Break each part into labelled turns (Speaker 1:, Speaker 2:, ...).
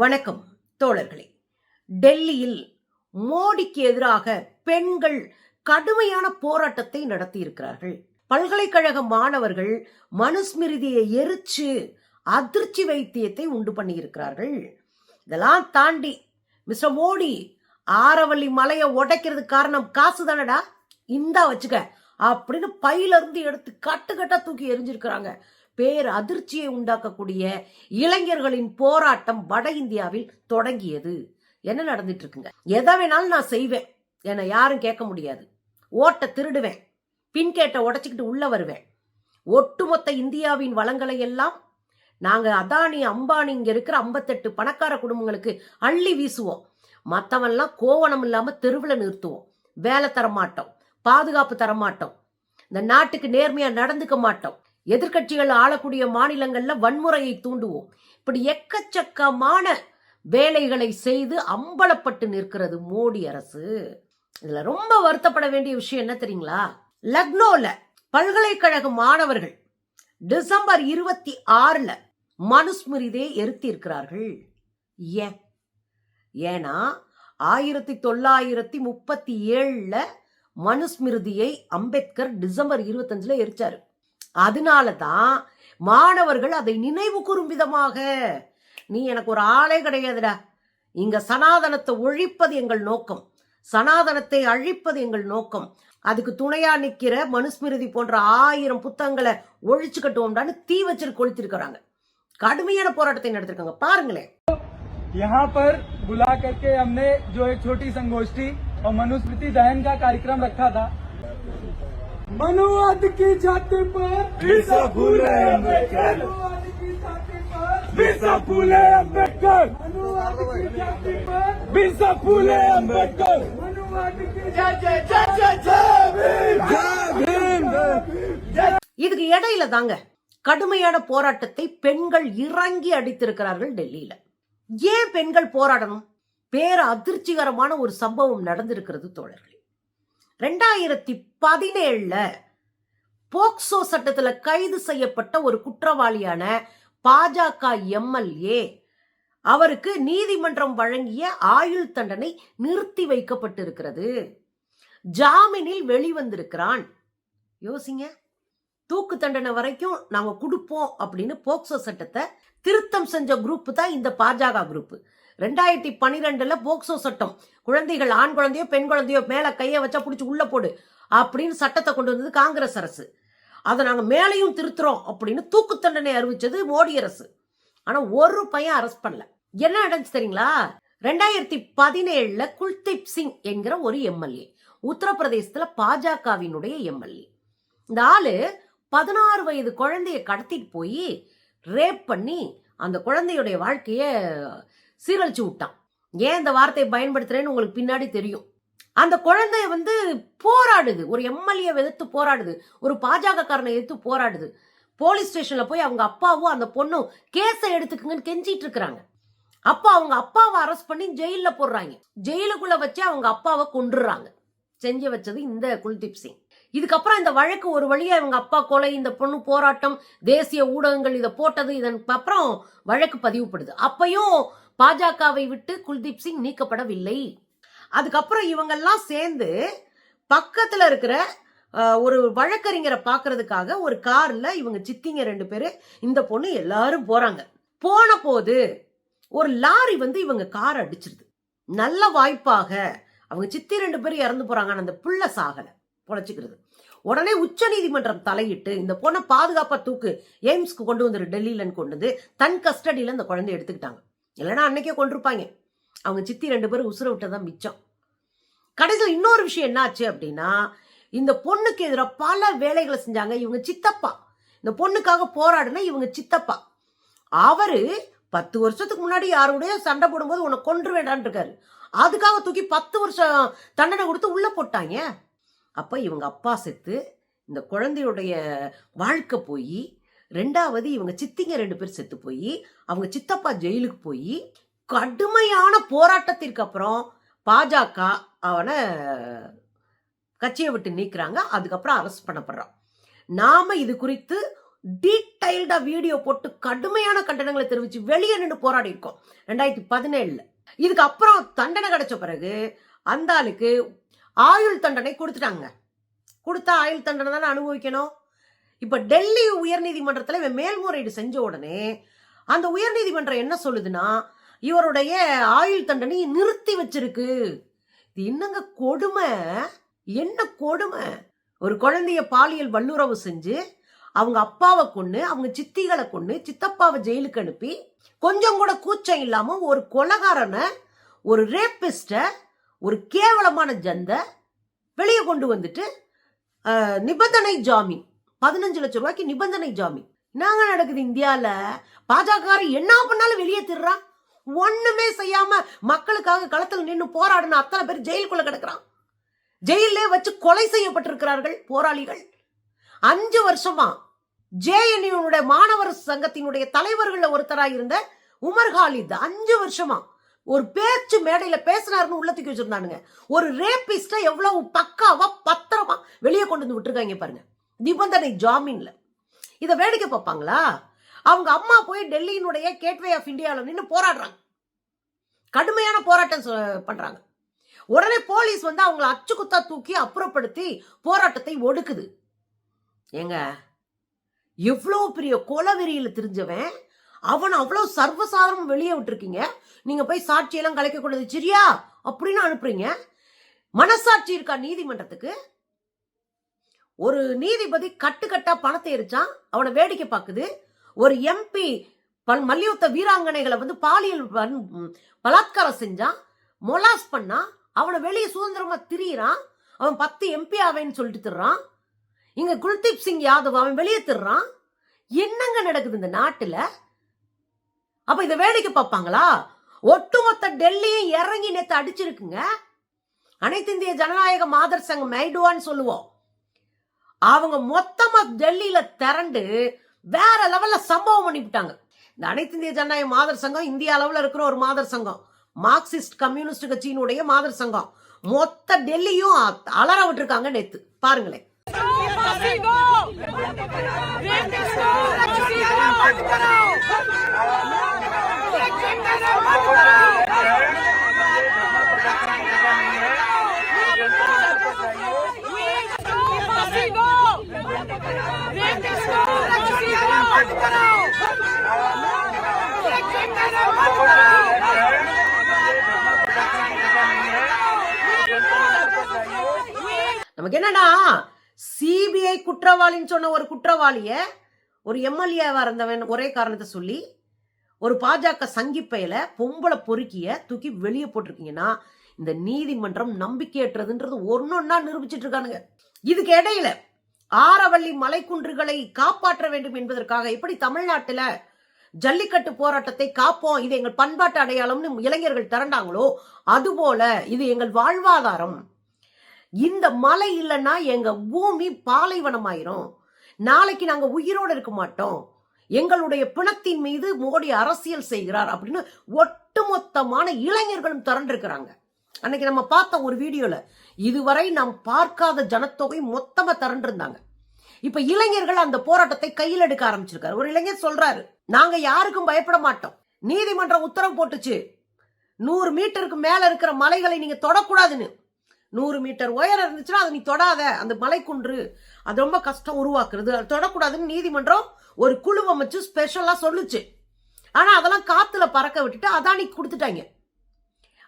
Speaker 1: வணக்கம் தோழர்களே. டெல்லியில் மோடிக்கு எதிராக பெண்கள் கடுமையான போராட்டத்தை நடத்தியிருக்கிறார்கள். பல்கலைக்கழக மாணவர்கள் மனுஸ்மிருதியை எரிச்சு அதிர்ச்சி வைத்தியத்தை உண்டு பண்ணியிருக்கிறார்கள். இதெல்லாம் தாண்டி மிஸ்டர் மோடி ஆரவள்ளி மலையை உடைக்கிறதுக்கு காரணம் காசு தானடா? இந்தா வச்சுக்க அப்படின்னு பையில இருந்து எடுத்து கட்டு கட்டா தூக்கி எரிஞ்சிருக்கிறாங்க பேர் அதிர்ச்சியை உண்டாக்கக்கூடிய இளைஞர்களின் போராட்டம் வட இந்தியாவில் தொடங்கியது. என்ன நடந்துட்டு இருக்குங்க எதை வேணாலும் நான் செய்வேன். என்னை யாரும் கேட்க முடியாது. ஓட்டை திருடுவேன். பின்கேட்டை உடைச்சிக்கிட்டு உள்ள வருவேன். ஒட்டுமொத்த இந்தியாவின் வளங்களை எல்லாம் நாங்க அதானி அம்பானி இங்க இருக்கிற ஐம்பத்தெட்டு பணக்கார குடும்பங்களுக்கு அள்ளி வீசுவோம். மற்றவன்லாம் கோவணம் இல்லாம தெருவில் நிறுத்துவோம். வேலை தர மாட்டோம் பாதுகாப்பு தரமாட்டோம். இந்த நாட்டுக்கு நேர்மையா நடந்துக்க மாட்டோம். எதிர்க்கட்சிகள் ஆளக்கூடிய மாநிலங்கள்ல வன்முறையை தூண்டுவோம். இப்படி எக்கச்சக்கமான வேலைகளை செய்து அம்பலப்பட்டு நிற்கிறது மோடி அரசு. இதுல ரொம்ப வருத்தப்பட வேண்டிய விஷயம் என்ன தெரியுங்களா? லக்னோல பல்கலைக்கழக மாணவர்கள் டிசம்பர் இருபத்தி ஆறுல மனுஸ்மிருதியை எரித்தி இருக்கிறார்கள் ஏன்? ஏன்னா ஆயிரத்தி தொள்ளாயிரத்தி முப்பத்தி ஏழுல மனுஸ்மிருதியை அம்பேத்கர் டிசம்பர் இருபத்தஞ்சுல எரிச்சாரு. அதனால தான் மாணவர்கள் அதை நினைவு கூறும் விதமாக நீ எனக்கு ஒரு ஆளே கிடையாதுடா இங்க சனாதனத்தை ஒழிப்பது எங்கள் நோக்கம் சனாதனத்தை அழிப்பது எங்கள் நோக்கம் அதுக்கு துணையா நிக்கிற மனுஸ்மிருதி போன்ற ஆயிரம் புத்தகங்களை ஒழிச்சு கட்டுவோம்டான்னு தீ வச்சு கொளுத்திருக்கிறாங்க கடுமையான போராட்டத்தை நடத்திருக்காங்க பாருங்களேன்
Speaker 2: यहाँ पर बुला करके हमने जो एक छोटी संगोष्ठी और मनुस्मृति दहन का कार्यक्रम रखा था मनुवाद की छाती पर
Speaker 3: बिरसा फुले अम्बेडकर।
Speaker 2: मनुवाद की छाती पर
Speaker 3: बिरसा फुले अम्बेडकर
Speaker 2: मनुवाद की छाती पर
Speaker 3: बिरसा फुले अम्बेडकर
Speaker 2: मनुवाद की
Speaker 3: जय जय जय जय जय भीम जय भीम
Speaker 1: இதுக்கு இடையில தாங்க கடுமையான போராட்டத்தை பெண்கள் இறங்கி அடித்திருக்கிறார்கள் டெல்லியில ஏன் பெண்கள் போராடணும் பேர அதிர்ச்சிகரமான ஒரு சம்பவம் நடந்திருக்கிறது தோழர்களே ரெண்டாயிரத்தி பதினேழுல போக்சோ சட்டத்துல கைது செய்யப்பட்ட ஒரு குற்றவாளியான பாஜக எம்எல்ஏ. அவருக்கு நீதிமன்றம் வழங்கிய ஆயுள் தண்டனை நிறுத்தி வைக்கப்பட்டிருக்கிறது. ஜாமீனில் வெளிவந்திருக்கிறான். யோசிங்க. தூக்கு தண்டனை வரைக்கும் நாங்க கொடுப்போம் அப்படின்னு போக்சோ சட்டத்தை திருத்தம் செஞ்ச குரூப் தான் இந்த பாஜக குரூப் ரெண்டாயிரத்தி பன்னிரெண்டுல போக்சோ சட்டம். குழந்தைகள் ஆண் குழந்தையோ பெண் குழந்தையோ மேல கையை வச்சா பிடிச்சி உள்ள போடு. அப்படின்னு சட்டத்தை கொண்டு வந்தது காங்கிரஸ் அரசு. அதை நாங்கள் மேலையும் திருத்துறோம் அப்படின்னு தூக்கு தண்டனை அறிவிச்சது மோடி அரசு. ஆனா ஒரு பையன் அரெஸ்ட் பண்ணல. என்ன நடந்துச்சு தெரியுங்களா? ரெண்டாயிரத்தி பதினேழுல குல்தீப் சிங் என்கிற ஒரு எம்எல்ஏ உத்தரப்பிரதேசத்துல பாஜகவினுடைய எம்எல்ஏ. இந்த ஆளு பதினாறு வயது குழந்தைய கடத்திட்டு போய் ரேப் பண்ணி அந்த குழந்தையுடைய வாழ்க்கைய சீரழிச்சு விட்டான். ஏன் இந்த வார்த்தையை பயன்படுத்துறேன்னு உங்களுக்கு பின்னாடி தெரியும். அந்த குழந்தைய வந்து போராடுது. ஒரு எம்எல்ஏ எதிர்த்து போராடுது. ஒரு பாஜக காரனை எதிர்த்து போராடுது. போலீஸ் ஸ்டேஷன்ல போய் அவங்க அப்பாவும் அந்த பொண்ணும் கேஸை எடுத்துக்குங்கன்னு கெஞ்சிட்டு இருக்கிறாங்க. அப்பா அவங்க அப்பாவை அரெஸ்ட் பண்ணி ஜெயில போடுறாங்க. ஜெயிலுக்குள்ள வச்சு அவங்க அப்பாவை கொண்டுடுறாங்க செஞ்சு வச்சது இந்த குல்தீப் சிங். இதுக்கப்புறம் இந்த வழக்கு ஒரு வழியா இவங்க அப்பா கொலை இந்த பொண்ணு போராட்டம் தேசிய ஊடகங்கள் இதை போட்டது இதன் அப்புறம் வழக்கு பதிவுப்படுது அப்பையும் பாஜகவை விட்டு குல்தீப் சிங் நீக்கப்படவில்லை. அதுக்கப்புறம் இவங்கெல்லாம் சேர்ந்து பக்கத்தில் இருக்கிற ஒரு வழக்கறிஞரை பார்க்கறதுக்காக ஒரு காரில் இவங்க சித்திங்க ரெண்டு பேர் இந்த பொண்ணு எல்லாரும் போகிறாங்க போன போது ஒரு லாரி வந்து இவங்க கார் அடிச்சிருது. நல்ல வாய்ப்பாக அவங்க சித்தி ரெண்டு பேரும் இறந்து போகிறாங்க அந்த புள்ள சாகலை பொழைச்சிக்கிறது. உடனே உச்ச நீதிமன்றம் தலையிட்டு இந்த பொண்ணை பாதுகாப்பாக தூக்கு எய்ம்ஸ்க்கு கொண்டு வந்துரு டெல்லியிலன்னு கொண்டு வந்து தன் கஸ்டடியில் இந்த குழந்தைய எடுத்துக்கிட்டாங்க. இல்லைன்னா அன்னைக்கே கொண்டிருப்பாங்க அவங்க சித்தி ரெண்டு பேரும் உசுர விட்டதான் மிச்சம். கடைசியில் இன்னொரு விஷயம் என்னாச்சு அப்படின்னா இந்த பொண்ணுக்கு எதிராக பல வேலைகளை செஞ்சாங்க இவங்க சித்தப்பா. இந்த பொண்ணுக்காக போராடினா இவங்க சித்தப்பா. அவரு பத்து வருஷத்துக்கு முன்னாடி யாருடைய சண்டை போடும்போது உன்னை கொன்று வேண்டான்னு இருக்காரு. அதுக்காக தூக்கி பத்து வருஷம் தண்டனை கொடுத்து உள்ள போட்டாங்க. அப்போ இவங்க அப்பா செத்து இந்த குழந்தையுடைய வாழ்க்கை போய் ரெண்டாவது இவங்க சித்திங்க ரெண்டு பேர் செத்து போய் அவங்க சித்தப்பா ஜெயிலுக்கு போய் கடுமையான போராட்டத்திற்கு அப்புறம் பாஜக அவனை கட்சியை விட்டு நீக்கிறாங்க. அதுக்கப்புறம் அரெஸ்ட் பண்ணப்படுறான். நாம இது குறித்து டீடைல்டா வீடியோ போட்டு கடுமையான கண்டனங்களை தெரிவிச்சு வெளியே நின்று போராடி இருக்கோம். ரெண்டாயிரத்தி பதினேழுல. இதுக்கு அப்புறம் தண்டனை கிடைச்ச பிறகு அந்த ஆளுக்கு ஆயுள் தண்டனை கொடுத்துட்டாங்க. கொடுத்தா ஆயுள் தண்டனை தானே அனுபவிக்கணும்? இப்ப டெல்லி உயர்நீதிமன்றத்தில் இவன் மேல்முறையீடு செஞ்ச உடனே அந்த உயர்நீதிமன்றம் என்ன சொல்லுதுன்னா இவருடைய ஆயுள் தண்டனையை நிறுத்தி வச்சிருக்கு. இது என்னங்க கொடுமை? என்ன கொடுமை? ஒரு குழந்தைய பாலியல் வல்லுறவு செஞ்சு அவங்க அப்பாவை கொண்டு அவங்க சித்திகளை கொண்டு சித்தப்பாவை ஜெயிலுக்கு அனுப்பி கொஞ்சம் கூட கூச்சம் இல்லாம ஒரு கொலகாரனை ஒரு ரேப்பிஸ்ட ஒரு கேவலமான ஜந்த வெளியே கொண்டு வந்துட்டு நிபந்தனை ஜாமீன் பதினஞ்சு லட்சம் ரூபாய்க்கு நிபந்தனை ஜாமீன் நாங்க நடக்குது இந்தியாவில் பாஜக என்ன பண்ணாலும் வெளியே திருறான் ஒண்ணுமே செய்யாம மக்களுக்காக களத்தில் நின்று போராடின அத்தனை பேர் ஜெயிலுக்குள்ள கிடக்குறான். ஜெயிலே வச்சு கொலை செய்யப்பட்டிருக்கிறார்கள் போராளிகள். அஞ்சு வருஷமா ஜேஎன்யூனுடைய மாணவர் சங்கத்தினுடைய தலைவர்கள் ஒருத்தராக இருந்த உமர் ஹாலித் அஞ்சு வருஷமா ஒரு பேச்சு மேடையில பேசினாருன்னு உள்ளத்துக்கு வச்சிருந்தானுங்க. ஒரு ரேபிஸ்ட எவ்வளவு பக்காவா பத்திரமா வெளியே கொண்டு வந்து விட்டுருக்காங்க பாருங்க. நிபந்தனை ஜாமீன்ல. இதை வேடிக்கை பார்ப்பாங்களா? அவங்க அம்மா போய் டெல்லியினுடைய கேட்வே ஆஃப் இந்தியாவில் நின்று போராடுறாங்க. கடுமையான போராட்டம் சொ- உடனே போலீஸ் வந்து அவங்கள அச்சுக்குத்தா தூக்கி அப்புறப்படுத்தி போராட்டத்தை ஒடுக்குது. ஏங்க எவ்வளோ பெரிய கொலவெறியில் தெரிஞ்சவன் அவன் அவ்வளோ சர்வசாதாரணம் வெளியே விட்டுருக்கீங்க. நீங்கள் போய் சாட்சியெல்லாம் கலைக்க கூடாது. சரியா? அப்படின்னு அனுப்புறீங்க. மனசாட்சி இருக்கா நீதிமன்றத்துக்கு? ஒரு நீதிபதி கட்டுக்கட்டா பணத்தை எரிச்சான். அவனை வேடிக்கை பார்க்குது. ஒரு எம்பி பல் மல்யுத்த வீராங்கனைகளை வந்து பாலியல் பலாத்காரம் செஞ்சான் மொலாஸ் பண்ணா அவனை வெளியே சுதந்திரமா திரியிறான் அவன் பத்து எம்பி ஆவேன்னு சொல்லிட்டு திர்றான். இங்க குல்தீப் சிங் யாதவ் அவன் வெளியே திர்றான். என்னங்க நடக்குது இந்த நாட்டுல? அப்ப இதை வேடிக்கை பார்ப்பாங்களா? ஒட்டுமொத்த டெல்லியும் இறங்கி நேத்து அடிச்சிருக்குங்க. அனைத்து இந்திய ஜனநாயக மாதர் சங்கம் மைடுவான்னு சொல்லுவோம். அவங்க மொத்தமா டெல்லியில திரண்டு வேற லெவல்ல சம்பவம் பண்ணிவிட்டாங்க இந்த அனைத்து இந்திய ஜனநாயக மாதர் சங்கம் இந்திய அளவில் இருக்கிற ஒரு மாதர் சங்கம். மார்க்சிஸ்ட் கம்யூனிஸ்ட் கட்சியினுடைய மாதர் சங்கம். மொத்த டெல்லியும் அ- அலற விட்டுருக்காங்க நேத்து. பாருங்களேன். நமக்கு என்னன்னா சிபிஐ குற்றவாளின்னு சொன்ன ஒரு குற்றவாளிய ஒரு எம்எல்ஏவா இருந்தவன் ஒரே காரணத்தை சொல்லி ஒரு பாஜக சங்கிப்பையில பொம்பளை பொறுக்கிய தூக்கி வெளியே போட்டிருக்கீங்கன்னா இந்த நீதிமன்றம் நம்பிக்கையற்றதுன்றது ஒன்னொன்னா நிரூபிச்சிட்டு இருக்கானுங்க. இதுக்கு இடையில ஆரவள்ளி மலைக்குன்றுகளை காப்பாற்ற வேண்டும் என்பதற்காக எப்படி தமிழ்நாட்டுல ஜல்லிக்கட்டு போராட்டத்தை காப்போம் இது எங்கள் பண்பாட்டு அடையாளம்னு இளைஞர்கள் திரண்டாங்களோ அதுபோல இது எங்கள் வாழ்வாதாரம். இந்த மலை இல்லைன்னா எங்க பூமி பாலைவனமாயிரும். நாளைக்கு நாங்க உயிரோடு இருக்க மாட்டோம். எங்களுடைய பிணத்தின் மீது மோடி அரசியல் செய்கிறார் அப்படின்னு ஒட்டுமொத்தமான இளைஞர்களும் திரண்டிருக்கிறாங்க. அன்னைக்கு நம்ம பார்த்த ஒரு வீடியோல இதுவரை நாம் பார்க்காத ஜனத்தொகை மொத்தமா திரண்டிருந்தாங்க. இப்ப இளைஞர்கள் அந்த போராட்டத்தை கையில் எடுக்க ஆரம்பிச்சிருக்காரு. ஒரு இளைஞர் சொல்றாரு நாங்க யாருக்கும் பயப்பட மாட்டோம். நீதிமன்றம் உத்தரவு போட்டுச்சு. நூறு மீட்டருக்கு மேல இருக்கிற மலைகளை நீங்க தொடக்கூடாதுன்னு. நூறு மீட்டர் உயரம் இருந்துச்சுன்னா அதை நீ தொடாத. அந்த மலைக்குன்று. அது ரொம்ப கஷ்டம் உருவாக்குறது. அது தொடக்கூடாதுன்னு நீதிமன்றம் ஒரு குழு அமைச்சு ஸ்பெஷலாக சொல்லுச்சு. ஆனால் அதெல்லாம் காற்றுல பறக்க விட்டுட்டு அதானிக்கு கொடுத்துட்டாங்க.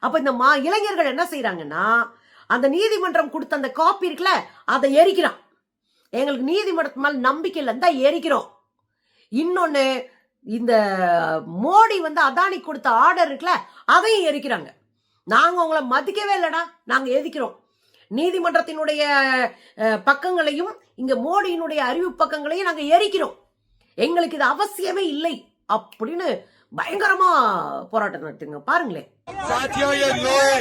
Speaker 1: அப்போ இந்த மா இளைஞர்கள் என்ன செய்கிறாங்கன்னா அந்த நீதிமன்றம் கொடுத்த அந்த காப்பி இருக்குல்ல அதை எரிக்கிறான். எங்களுக்கு நீதிமன்றத்து மேல் நம்பிக்கை இல்லைன்னு எரிக்கிறோம். இன்னொன்று இந்த மோடி வந்து அதானி கொடுத்த ஆர்டர் இருக்குல்ல அதையும் எரிக்கிறாங்க. நாங்க உங்களை மதிக்கவே இல்லடா நாங்க எதிக்கிறோம் நீதிமன்றத்தினுடைய அஹ், பக்கங்களையும் இங்க மோடியினுடைய அறிவு பக்கங்களையும் நாங்க எரிக்கிறோம் எங்களுக்கு இது அவசியமே இல்லை அப்படின்னு பயங்கரமா போராட்டம் நடத்துங்க பாருங்களேன்
Speaker 3: साथियों ये लो है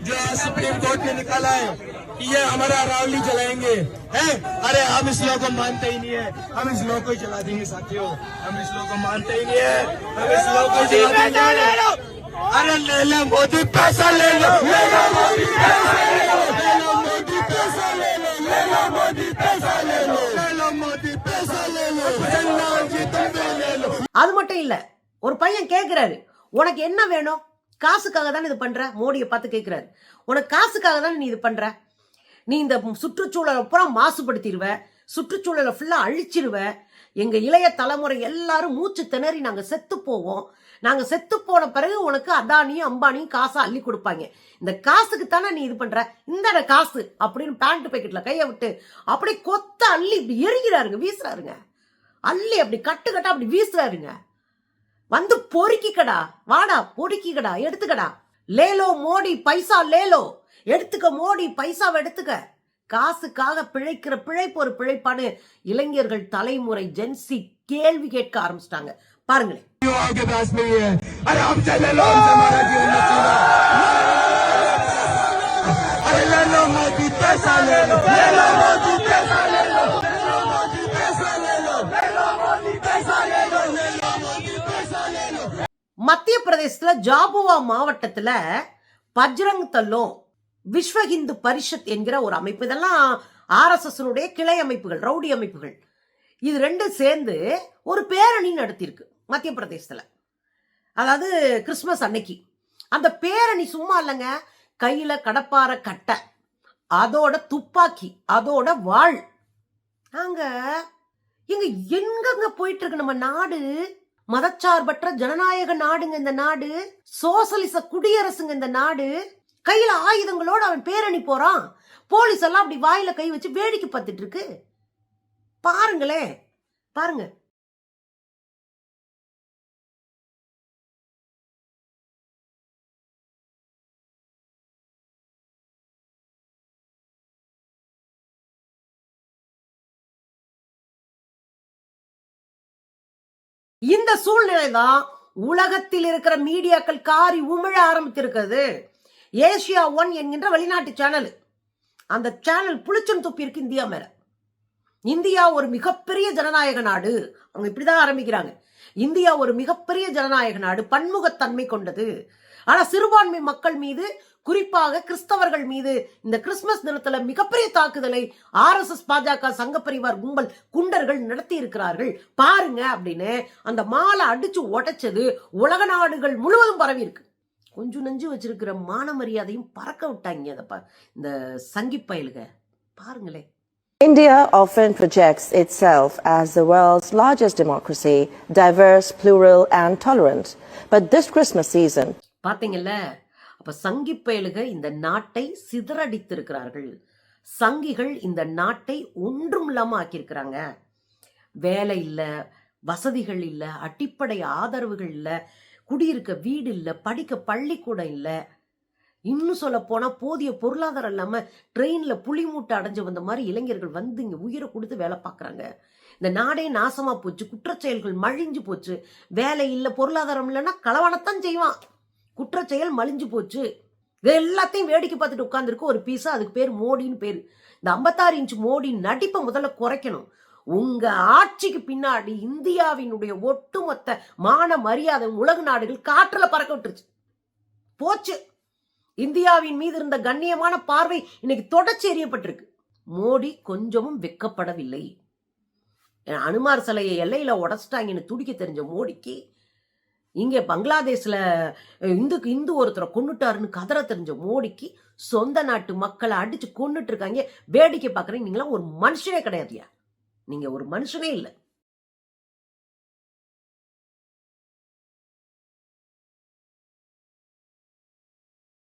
Speaker 3: जो आज सुप्रीम कोर्ट ने निकाला है कि ये हमारा रावली चलाएंगे हैं अरे हम इस लॉ को मानते ही नहीं है हम इस लॉ को ही चला देंगे साथियों हम इस लॉ को मानते ही नहीं है हम इस लॉ को ही चला देंगे அரண்ல மோதி பேசலே மோதி பேசலே மோதி பேசலே மோதி பேசலே மோதி பேசலே
Speaker 1: அது மட்டும் இல்ல ஒரு பையன் கேக்குறாரு உனக்கு என்ன வேணும்? காசுக்காக தானே இது பண்ற? மோடியை பார்த்து கேட்கிறாரு உனக்கு காசுக்காக தானே நீ இது பண்ற? நீ இந்த சுற்றுச்சூழலை பூரா மாசுபடுத்திடுவ சுற்றுச்சூழலை ஃபுல்லாக அழிச்சிருவ எங்கள் இளைய தலைமுறை எல்லாரும் மூச்சு திணறி நாங்கள் செத்து போவோம் நாங்க செத்து போன பிறகு உனக்கு அதானியும் அம்பானியும் காசை அள்ளி கொடுப்பாங்க. இந்த காசுக்கு தானே நீ இது பண்ற? இந்த காசு அப்படின்னு பேண்ட் பேக்கெட்ல கையை விட்டு அப்படியே கொத்த அள்ளி இப்படி எரிகிறாருங்க வீசுறாருங்க. அள்ளி அப்படி கட்டு கட்டா அப்படி வீசுறாருங்க. வந்து பொறுக்கிக்கடா வாடா பொறுக்கிக்கடா எடுத்துக்கடா. லேலோ மோடி பைசா லேலோ. எடுத்துக்க மோடி பைசாவை எடுத்துக்க. காசுக்காக பிழைக்கிற பிழைப்பு ஒரு பிழைப்பான்னு இளைஞர்கள் தலைமுறை ஜென்சி கேள்வி கேட்க ஆரம்பிச்சிட்டாங்க. பாருங்களேன் மத்திய பிரதேசத்துல ஜாபுவா மாவட்டத்துல பஜ்ரங் தல்லோ விஸ்வ ஹிந்து பரிஷத் என்கிற ஒரு அமைப்பு. இதெல்லாம் ஆர்எஸ்எஸ்னுடைய கிளை அமைப்புகள் ரவுடி அமைப்புகள். இது ரெண்டும் சேர்ந்து ஒரு பேரணி நடத்தியிருக்கு. மத்திய பிரதேசத்தில் அதாவது கிறிஸ்மஸ் அன்னைக்கு. அந்த பேரணி சும்மா இல்லைங்க. கையில் கடப்பாறை கட்டை அதோட துப்பாக்கி அதோட வாழ் அங்க எங்க எங்கங்க போயிட்டு இருக்கு நம்ம நாடு? மதச்சார்பற்ற ஜனநாயக நாடுங்க இந்த நாடு. சோசலிச குடியரசுங்க இந்த நாடு. கையில ஆயுதங்களோட அவன் பேரணி போறான். போலீஸ் எல்லாம் அப்படி வாயில கை வச்சு வேடிக்கை பார்த்துட்டு இருக்கு. பாருங்களேன். பாருங்க. இந்த சூழ்நிலை தான் உலகத்தில் இருக்கிற மீடியாக்கள் காரி உமிழ ஆரம்பித்திருக்கிறது. ஏசியா ஒன் என்கின்ற வெளிநாட்டு சேனல். அந்த சேனல் புளிச்சம் துப்பியிருக்கு இந்தியா மேல. இந்தியா ஒரு மிகப்பெரிய ஜனநாயக நாடு. அவங்க இப்படிதான் ஆரம்பிக்கிறாங்க. இந்தியா ஒரு மிகப்பெரிய ஜனநாயக நாடு. பன்முகத்தன்மை கொண்டது. ஆனா சிறுபான்மை மக்கள் மீது குறிப்பாக கிறிஸ்தவர்கள் மீது இந்த கிறிஸ்துமஸ் தினத்துல மிகப்பெரிய தாக்குதலை ஆர்எஸ்எஸ் பாஜக சங்க பரிவார் கும்பல் குண்டர்கள் நடத்தி இருக்கிறார்கள் பாருங்க அப்படின்னு அந்த மாலை அடிச்சு உடைச்சது உலக நாடுகள் முழுவதும் பரவி இருக்கு. கொஞ்சம் நெஞ்சு வச்சிருக்கிற மான மரியாதையும் பறக்க விட்டாங்க அதை இந்த சங்கி பயலுக. பாருங்களேன்.
Speaker 4: India often projects itself as the world's largest democracy, diverse, plural, and tolerant. But this Christmas season,
Speaker 1: பார்த்தீங்கல்ல அப்ப சங்கி பயலுக இந்த நாட்டை சிதறடித்திருக்கிறார்கள். சங்கிகள் இந்த நாட்டை ஒன்றும் இல்லாம ஆக்கியிருக்கிறாங்க. வேலை இல்லை வசதிகள் இல்லை அடிப்படை ஆதரவுகள் இல்லை குடியிருக்க வீடு இல்லை படிக்க பள்ளிக்கூடம் இல்லை. இன்னும் சொல்ல போனா போதிய பொருளாதாரம் இல்லாம ட்ரெயின்ல புலி மூட்டை அடைஞ்சு வந்த மாதிரி இளைஞர்கள் வந்து இங்க உயிரை கொடுத்து வேலை பார்க்குறாங்க. இந்த நாடே நாசமா போச்சு குற்றச்செயல்கள் மழிஞ்சு போச்சு. வேலை இல்லை பொருளாதாரம் இல்லைன்னா களவானத்தான் செய்வான். குற்றச்செயல் மலிஞ்சு போச்சு. இது எல்லாத்தையும் வேடிக்கை பார்த்துட்டு உட்காந்துருக்கு ஒரு பீஸா அதுக்கு பேர் மோடின்னு பேர். இந்த ஐம்பத்தாறு இன்ச் மோடி நடிப்பை முதல்ல குறைக்கணும். உங்க ஆட்சிக்கு பின்னாடி இந்தியாவினுடைய ஒட்டுமொத்த மான மரியாதை உலக நாடுகள் காற்றுல பறக்க விட்டுருச்சு. போச்சு. இந்தியாவின் மீது இருந்த கண்ணியமான பார்வை இன்னைக்கு தொடர்ச்சி எறியப்பட்டிருக்கு. மோடி கொஞ்சமும் வெக்கப்படவில்லை. அனுமார் சிலையை எல்லையில உடச்சிட்டாங்கன்னு துடிக்க தெரிஞ்ச மோடிக்கு இங்கே பங்களாதேஷில் இந்து இந்து ஒருத்தரை கொன்னுட்டாருன்னு கதற தெரிஞ்ச மோடிக்கு சொந்த நாட்டு மக்களை அடித்து கொன்னுட்டு இருக்காங்க. வேடிக்கை பார்க்குறீங்க நீங்களாம் ஒரு மனுஷனே கிடையாதுயா? நீங்கள் ஒரு மனுஷனே இல்லை.